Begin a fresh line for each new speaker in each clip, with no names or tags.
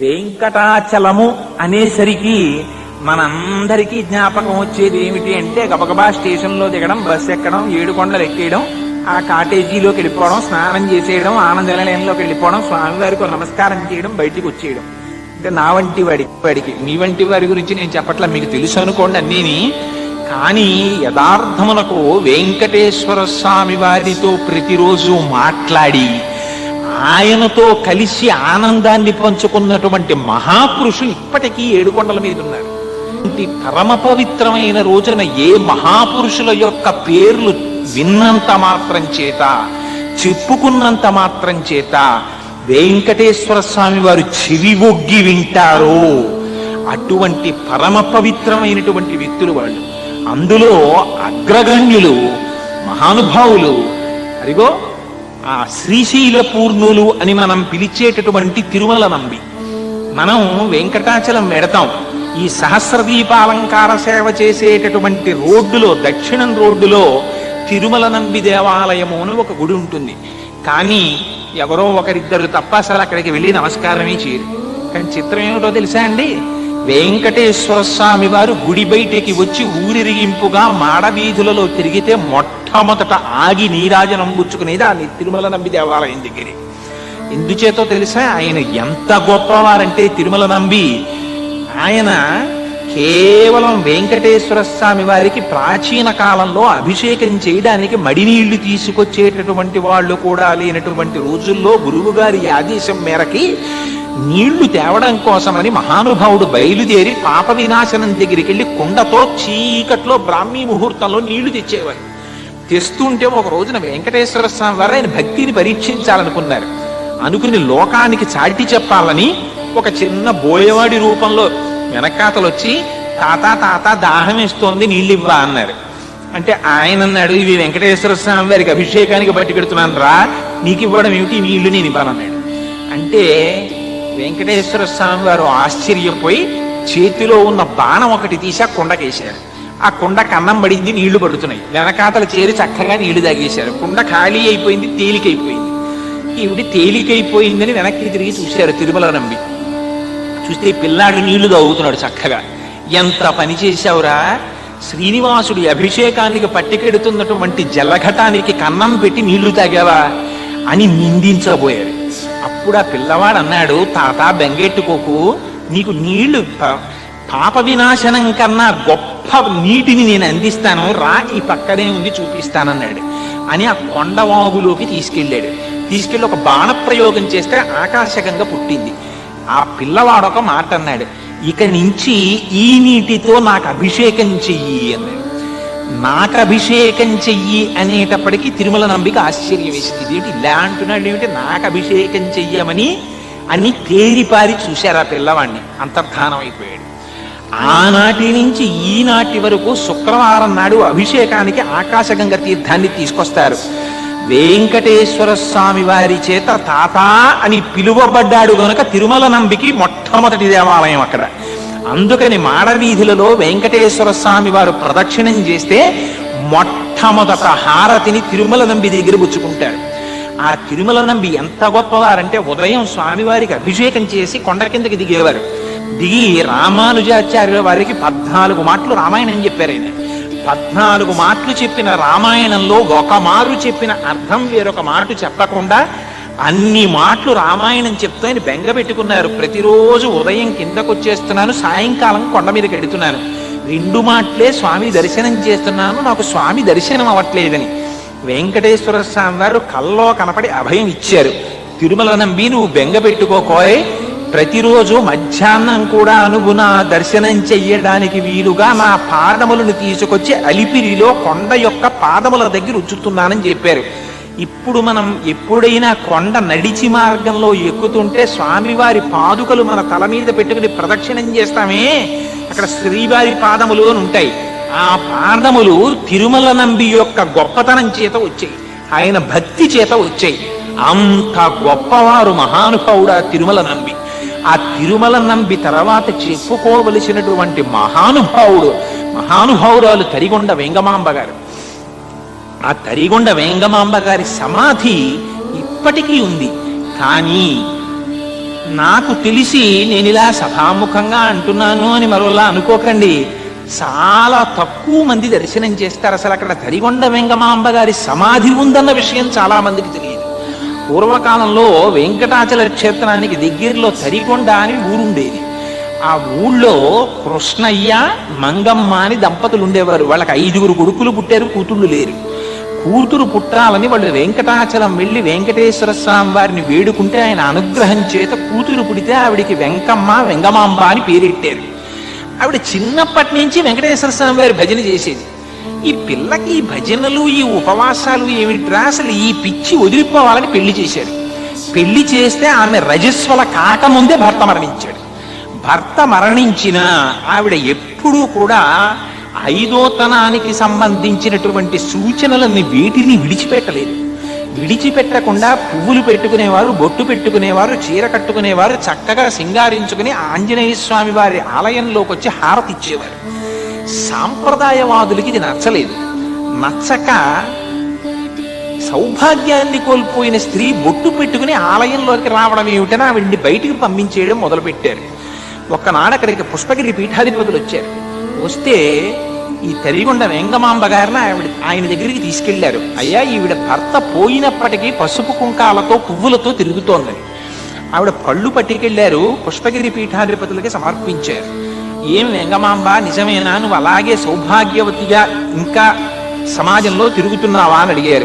వెంకటాచలము అనేసరికి మనందరికీ జ్ఞాపకం వచ్చేది ఏమిటి అంటే గబగబా స్టేషన్లో దిగడం బస్ ఎక్కడం ఏడు కొండలు ఎక్కేయడం ఆ కాటేజీలోకి వెళ్ళిపోవడం స్నానం చేసేయడం ఆనంద నిలయంలోకి వెళ్ళిపోవడం స్వామివారికి నమస్కారం చేయడం బయటికి వచ్చేయడం. అంటే నా వంటి వాడి వాడికి మీ వంటి వారి గురించి నేను చెప్పట్లా మీకు తెలుసు అనుకోండి అన్నీని. కానీ యథార్థమునకు వెంకటేశ్వర స్వామి వారితో ప్రతిరోజు మాట్లాడి ఆయనతో కలిసి ఆనందాన్ని పంచుకున్నటువంటి మహాపురుషులు ఇప్పటికీ ఏడుకొండల మీద ఉన్నారు. పరమ పవిత్రమైన రోజున ఏ మహాపురుషుల యొక్క పేర్లు విన్నంత మాత్రం చేత చెప్పుకున్నంత మాత్రం చేత వెంకటేశ్వర స్వామి వారు చెవి ఒగ్గి వింటారో అటువంటి పరమ పవిత్రమైనటువంటి వ్యక్తులు వాళ్ళు. అందులో అగ్రగణ్యులు మహానుభావులు అదిగో ఆ శ్రీశైల పూర్ణులు అని మనం పిలిచేటటువంటి తిరుమల నంబి. మనం వెంకటాచలం వెడతాం. ఈ సహస్రదీపాలంకార సేవ చేసేటటువంటి రోడ్డులో దక్షిణం రోడ్డులో తిరుమల నంబి దేవాలయము అని ఒక గుడి ఉంటుంది. కానీ ఎవరో ఒకరిద్దరు తప్ప అసలు అక్కడికి వెళ్ళి నమస్కారమే చేయరు. కానీ చిత్రం ఏమిటో తెలుసా అండి? వెంకటేశ్వర స్వామి వారు గుడి బయటికి వచ్చి ఊరిరిగింపుగా మాడవీధులలో తిరిగితే మొట్టమొదట ఆగి నీరాజనం పుచ్చుకునేది ఆ తిరుమల నంబి దేవాలయం దగ్గరే. ఎందుచేతో తెలుసా? ఆయన ఎంత గొప్పవారంటే తిరుమల నంబి ఆయన కేవలం వెంకటేశ్వర స్వామి వారికి ప్రాచీన కాలంలో అభిషేకం చేయడానికి మడినీళ్ళు తీసుకొచ్చేటటువంటి వాళ్ళు కూడా లేనటువంటి రోజుల్లో గురువుగారి ఆదేశం మేరకి నీళ్ళు తేవడం కోసమని మహానుభావుడు బయలుదేరి పాప వినాశనం దగ్గరికి వెళ్ళి కుండతో చీకట్లో బ్రాహ్మీ ముహూర్తంలో నీళ్ళు తెచ్చేవారు. తెస్తుంటే ఒక రోజున వెంకటేశ్వర స్వామి వారు ఆయన భక్తిని పరీక్షించాలనుకున్నారు. అనుకుని లోకానికి చాటి చెప్పాలని ఒక చిన్న బోయవాడి రూపంలో వెనకాతలు వచ్చి తాత తాత దాహం వేస్తోంది నీళ్ళు ఇవ్వా అన్నారు. అంటే ఆయన అన్నాడు ఇవి వెంకటేశ్వర స్వామి వారికి అభిషేకానికి బట్టి పెడుతున్నాను రా నీకు ఇవ్వడం ఏమిటి నీళ్ళు నేను ఇవ్వాలన్నాడు అంటే వెంకటేశ్వర స్వామి వారు ఆశ్చర్యపోయి చేతిలో ఉన్న బాణం ఒకటి తీసి ఆ కుండకేశారు. ఆ కుండ కన్నం పడింది నీళ్ళు పడుతున్నాయి. వెనకాతలు చేరి చక్కగా నీళ్ళు తాగేశారు. కుండ ఖాళీ అయిపోయింది తేలికైపోయింది. ఈవిడి తేలికైపోయిందని వెనక్కి తిరిగి చూశారు తిరుమల నంబి. చూస్తే పిల్లాడు నీళ్ళు తాగుతున్నాడు చక్కగా. ఎంత పని చేశావురా? శ్రీనివాసుడి అభిషేకానికి పట్టికెడుతున్నటువంటి జలఘటానికి కన్నం పెట్టి నీళ్ళు తాగావా? అని నిందించబోయారు. అప్పుడు ఆ పిల్లవాడు అన్నాడు తాత బెంగెట్టుకోకు నీకు నీళ్ళు పాప వినాశనం కన్నా గొప్ప నీటిని నేను అందిస్తాను రా ఈ పక్కనే ఉంది చూపిస్తానన్నాడు. అని ఆ కొండవాగులోకి తీసుకెళ్ళాడు. తీసుకెళ్ళి ఒక బాణ ప్రయోగం చేస్తే ఆకాశకంగా పుట్టింది. ఆ పిల్లవాడు ఒక మాట అన్నాడు ఇక నుంచి ఈ నీటితో నాకు అభిషేకం చెయ్యి అన్నాడు. నాకభిషేకం చెయ్యి అనేటప్పటికీ తిరుమల నంబిక ఆశ్చర్యం వేసింది ఏంటి ఇలా అంటున్నాడు? ఏమిటి? నాకభిషేకం చెయ్యమని అని తేరిపారి చూశారు ఆ పిల్లవాడిని అంతర్ధానం అయిపోయాడు. ఆనాటి నుంచి ఈనాటి వరకు శుక్రవారం నాడు అభిషేకానికి ఆకాశగంగ తీర్థాన్ని తీసుకొస్తారు. వెంకటేశ్వర స్వామి వారి చేత తాత అని పిలువబడ్డాడు గనుక తిరుమల నంబికి మొట్టమొదటి దేవాలయం అక్కడ. అందుకని మాడవీధులలో వెంకటేశ్వర స్వామి వారు ప్రదక్షిణం చేస్తే మొట్టమొదట హారతిని తిరుమల నంబి దగ్గర పుచ్చుకుంటారు ఆ తిరుమల నంబి ఎంత గొప్పవారంటే ఉదయం స్వామివారికి అభిషేకం చేసి కొండ కిందకి దిగేవారు. దిగి రామానుజాచార్యుల వారికి పద్నాలుగు మాటలు రామాయణం చెప్పారు ఆయన. పద్నాలుగు మాటలు చెప్పిన రామాయణంలో ఒక మారు చెప్పిన అర్థం వేరొక మాట చెప్పకుండా అన్ని మాటలు రామాయణం చెప్తూ ఆయన బెంగ పెట్టుకున్నారు. ప్రతిరోజు ఉదయం కిందకు వచ్చేస్తున్నాను సాయంకాలం కొండ మీదకి కడుతున్నాను రెండు మాటలే స్వామి దర్శనం చేస్తున్నాను నాకు స్వామి దర్శనం అవ్వట్లేదని. వెంకటేశ్వర స్వామి వారు కల్లో కనపడి అభయం ఇచ్చారు. తిరుమల నంబి నువ్వు బెంగ పెట్టుకోకోయ్. ప్రతిరోజు మధ్యాహ్నం కూడా అనుగుణ దర్శనం చెయ్యడానికి వీలుగా నా పాదములను తీసుకొచ్చి అలిపిరిలో కొండ యొక్క పాదముల దగ్గర ఉంచుతున్నానని చెప్పారు. ఇప్పుడు మనం ఎప్పుడైనా కొండ నడిచి మార్గంలో ఎక్కుతుంటే స్వామివారి పాదుకలు మన తల మీద పెట్టుకుని ప్రదక్షిణం చేస్తామే. అక్కడ శ్రీవారి పాదములు అని ఉంటాయి. ఆ పాదములు తిరుమల నంబి యొక్క గొప్పతనం చేత వచ్చాయి. ఆయన భక్తి చేత వచ్చాయి. అంత గొప్పవారు మహానుభావుడు ఆ తిరుమల నంబి. ఆ తిరుమల నంబి తర్వాత చెప్పుకోవలసినటువంటి మహానుభావుడు మహానుభావురాలు తరిగొండ వెంగమాంబ గారు. ఆ తరిగొండ వేంగమాంబ గారి సమాధి ఇప్పటికీ ఉంది. కానీ నాకు తెలిసి నేను ఇలా సభాముఖంగా అంటున్నాను అని మరోలా అనుకోకండి. చాలా తక్కువ మంది దర్శనం చేస్తారు. అసలు అక్కడ తరిగొండ వెంగమాంబ గారి సమాధి ఉందన్న విషయం చాలా మందికి తెలియదు. పూర్వకాలంలో వెంకటాచల క్షేత్రానికి దగ్గరలో తరిగొండ అని ఊరుండేది. ఆ ఊళ్ళో కృష్ణయ్య మంగమ్మ అని దంపతులు ఉండేవారు వాళ్ళకి ఐదుగురు కొడుకులు పుట్టారు కూతుళ్ళు లేరు. కూతురు పుట్టాలని వాళ్ళు వెంకటాచలం వెళ్ళి వెంకటేశ్వర స్వామి వారిని వేడుకుంటే ఆయన అనుగ్రహం చేత కూతురు పుడితే ఆవిడికి వెంకమ్మ వెంగమాంబ అని పేరెట్టారు. ఆవిడ చిన్నప్పటి నుంచి వెంకటేశ్వర స్వామి వారి భజన చేసేది. ఈ పిల్లకి ఈ భజనలు ఈ ఉపవాసాలు ఏమిట్రా? అసలు ఈ పిచ్చి వదిలిపోవాలని పెళ్ళి చేశాడు. పెళ్ళి చేస్తే ఆమె రజస్వల కాకముందే భర్త మరణించాడు. భర్త మరణించిన ఆవిడ ఎప్పుడూ కూడా ఐదోతనానికి సంబంధించినటువంటి సూచనలని వీటిని విడిచిపెట్టలేదు. విడిచిపెట్టకుండా పువ్వులు పెట్టుకునేవారు బొట్టు పెట్టుకునేవారు చీర కట్టుకునేవారు చక్కగా సింగారించుకుని ఆంజనేయ స్వామి వారి ఆలయంలోకి వచ్చి హారతి ఇచ్చేవారు. సాంప్రదాయవాదులకి ఇది నచ్చలేదు. నచ్చక సౌభాగ్యాన్ని కోల్పోయిన స్త్రీ బొట్టు పెట్టుకుని ఆలయంలోకి రావడం ఏమిటని ఆవిడ్ని బయటికి పంపించేయడం మొదలుపెట్టారు. ఒక్కనాడు అక్కడికి పుష్పగిరి పీఠాధిపతులు వచ్చారు. వస్తే ఈ తరిగొండ వెంగమాంబ గారిని ఆవిడ ఆయన దగ్గరికి తీసుకెళ్ళారు. అయ్యా ఈవిడ భర్త పోయినప్పటికీ పసుపు కుంకాలతో పువ్వులతో తిరుగుతోందని ఆవిడ పళ్ళు పట్టుకెళ్ళారు పుష్పగిరి పీఠాధిపతులకి సమర్పించారు. ఏం వెంగమాంబ నిజమేనా? నువ్వు అలాగే సౌభాగ్యవతిగా ఇంకా సమాజంలో తిరుగుతున్నావా అని అడిగారు.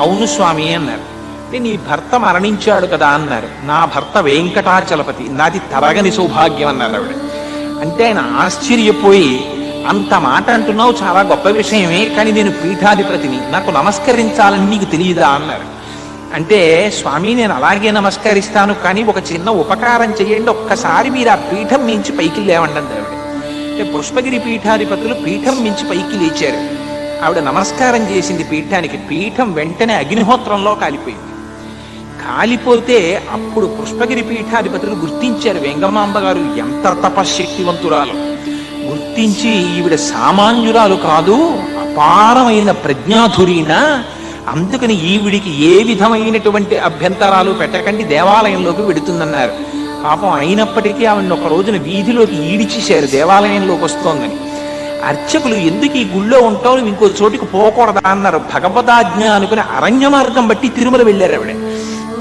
అవును స్వామి అన్నారు. నీ భర్త మరణించాడు కదా అన్నారు. నా భర్త వెంకటాచలపతి నాది తరగని సౌభాగ్యం అన్నారు ఆవిడ. అంటే ఆయన ఆశ్చర్యపోయి అంత మాట అంటున్నావు చాలా గొప్ప విషయమే కానీ నేను పీఠాధిపతిని. నాకు నమస్కరించాలని నీకు తెలియదా? అన్నారు. అంటే స్వామి నేను అలాగే నమస్కరిస్తాను కానీ ఒక చిన్న ఉపకారం చేయండి ఒక్కసారి మీరు ఆ పీఠం మించి పైకి లేవండి ఆవిడ అంటే పుష్పగిరి పీఠాధిపతులు పీఠం మించి పైకి లేచారు. ఆవిడ నమస్కారం చేసింది పీఠానికి. పీఠం వెంటనే అగ్నిహోత్రంలో కాలిపోయింది. కాలిపోతే అప్పుడు పుష్పగిరి పీఠాధిపతులు గుర్తించారు వెంగమాంబ గారు ఎంత తపశక్తివంతురాలు గుర్తించి ఈవిడ సామాన్యురాలు కాదు అపారమైన ప్రజ్ఞాధురీన అందుకని ఈవిడికి ఏ విధమైనటువంటి అభ్యంతరాలు పెట్టకండి దేవాలయంలోకి వెడుతుందన్నారు. పాపం అయినప్పటికీ ఆవిడని ఒక రోజున వీధిలోకి ఈడిచేశారు దేవాలయంలోకి వస్తోందని. అర్చకులు ఎందుకు ఈ గుళ్ళో ఉంటావు? ఇంకో చోటికి పోకూడదా? అన్నారు. భగవదాజ్ఞ అనుకుని అరణ్య మార్గం బట్టి తిరుమల వెళ్ళారు ఆవిడ.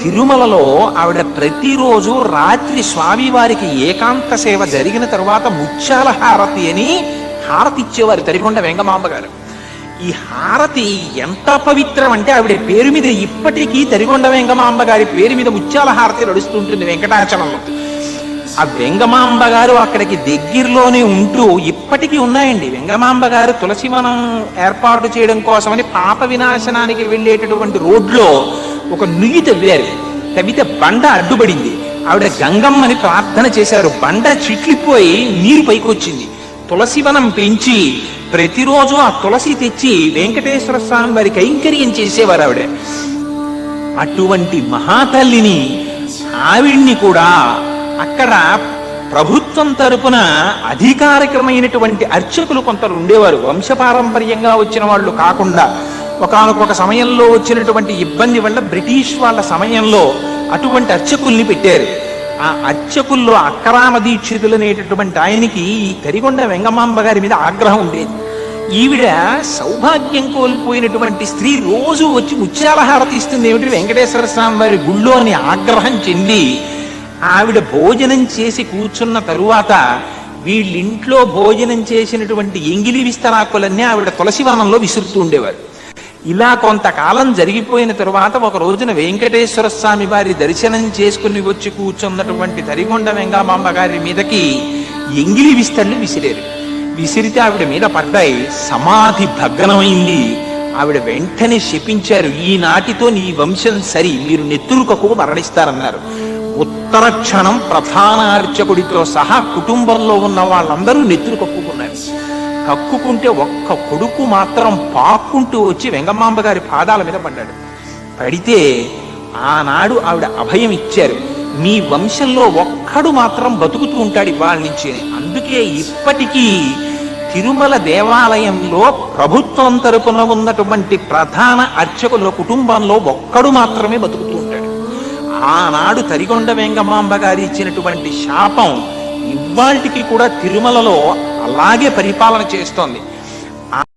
తిరుమలలో ఆవిడ ప్రతిరోజు రాత్రి స్వామివారికి ఏకాంత సేవ జరిగిన తర్వాత ముత్యాల హారతి అని హారతి ఇచ్చేవారు తరికొండ వెంగమాంబ గారు. ఈ హారతి ఎంత పవిత్రం అంటే ఆవిడ పేరు మీద ఇప్పటికీ తరిగొండ వెంగమాంబ గారి పేరు మీద ముత్యాల హారతి నడుస్తుంటుంది వెంకటాచలంలో. ఆ వెంగమాంబ గారు అక్కడికి దగ్గరలోనే ఉంటూ ఇప్పటికీ ఉన్నాయండి. వెంగమాంబ గారు తులసివనం ఏర్పాటు చేయడం కోసమని పాప వినాశనానికి వెళ్ళేటటువంటి రోడ్లో ఒక నుయ్యి తవ్వారు. తవ్వితే బండ అడ్డుపడింది. ఆవిడ గంగమ్మని ప్రార్థన చేశారు. బండ చిట్లిపోయి నీరు పైకి వచ్చింది తులసివనం పెంచి ప్రతిరోజు ఆ తులసి తెచ్చి వెంకటేశ్వర స్వామి వారి కైంకర్యం చేసేవారు ఆవిడ. అటువంటి మహాతల్లిని ఆవిడ్ని కూడా అక్కడ ప్రభుత్వం తరపున అధికారికమైనటువంటి అర్చకులు కొందరు ఉండేవారు. వంశపారంపర్యంగా వచ్చిన వాళ్ళు కాకుండా ఒకానొక సమయంలో వచ్చినటువంటి ఇబ్బంది వల్ల బ్రిటిష్ వాళ్ళ సమయంలో అటువంటి అర్చకుల్ని పెట్టారు. ఆ అర్చకుల్లో అక్రామ దీక్షితులు అనేటటువంటి ఆయనకి ఈ కరిగొండ వెంగమాంబ గారి మీద ఆగ్రహం ఉండేది. ఈవిడ సౌభాగ్యం కోల్పోయినటువంటి స్త్రీ రోజు వచ్చి ముత్యాల హారతి ఇస్తుంది ఏమిటి? వెంకటేశ్వర స్వామి వారి గుళ్ళో అని ఆగ్రహం చెంది ఆవిడ భోజనం చేసి కూర్చున్న తరువాత వీళ్ళింట్లో భోజనం చేసినటువంటి ఎంగిలి విస్తరాకులన్నీ ఆవిడ తులసివనంలో విసురుతూ ఉండేవారు. ఇలా కొంతకాలం జరిగిపోయిన తరువాత ఒక రోజున వెంకటేశ్వర స్వామి వారి దర్శనం చేసుకుని వచ్చి కూర్చున్నటువంటి తరిగొండ వెంగామాంబ గారి మీదకి ఎంగిలి విస్తళ్ళు విసిరారు. విసిరితే ఆవిడ మీద పడ్డాయి. సమాధి భగ్నమైంది. ఆవిడ వెంటనే శపించారు. ఈనాటితో నీ వంశం సరి. మీరు నెత్తురుకకు మరణిస్తారన్నారు. ఉత్తర క్షణం ప్రధాన అర్చకుడితో సహా కుటుంబంలో ఉన్న వాళ్ళందరూ నెత్తురు కప్పుకున్నారు కక్కుకుంటే ఒక్క కొడుకు మాత్రం పాక్కుంటూ వచ్చి వెంగమాంబ గారి పాదాల మీద పడ్డాడు. పడితే ఆనాడు ఆవిడ అభయం ఇచ్చారు. మీ వంశంలో ఒక్కడు మాత్రం బతుకుతూ ఉంటాడు ఇవాళ నుంచి. అందుకే ఇప్పటికీ తిరుమల దేవాలయంలో ప్రభుత్వం తరపున ఉన్నటువంటి ప్రధాన అర్చకుల కుటుంబంలో ఒక్కడు మాత్రమే బతుకుతూ ఉంటాడు. ఆనాడు తరిగొండ వెంగమాంబ గారి ఇచ్చినటువంటి శాపం ఇవాళకి కూడా తిరుమలలో అలాగే పరిపాలన చేస్తోంది.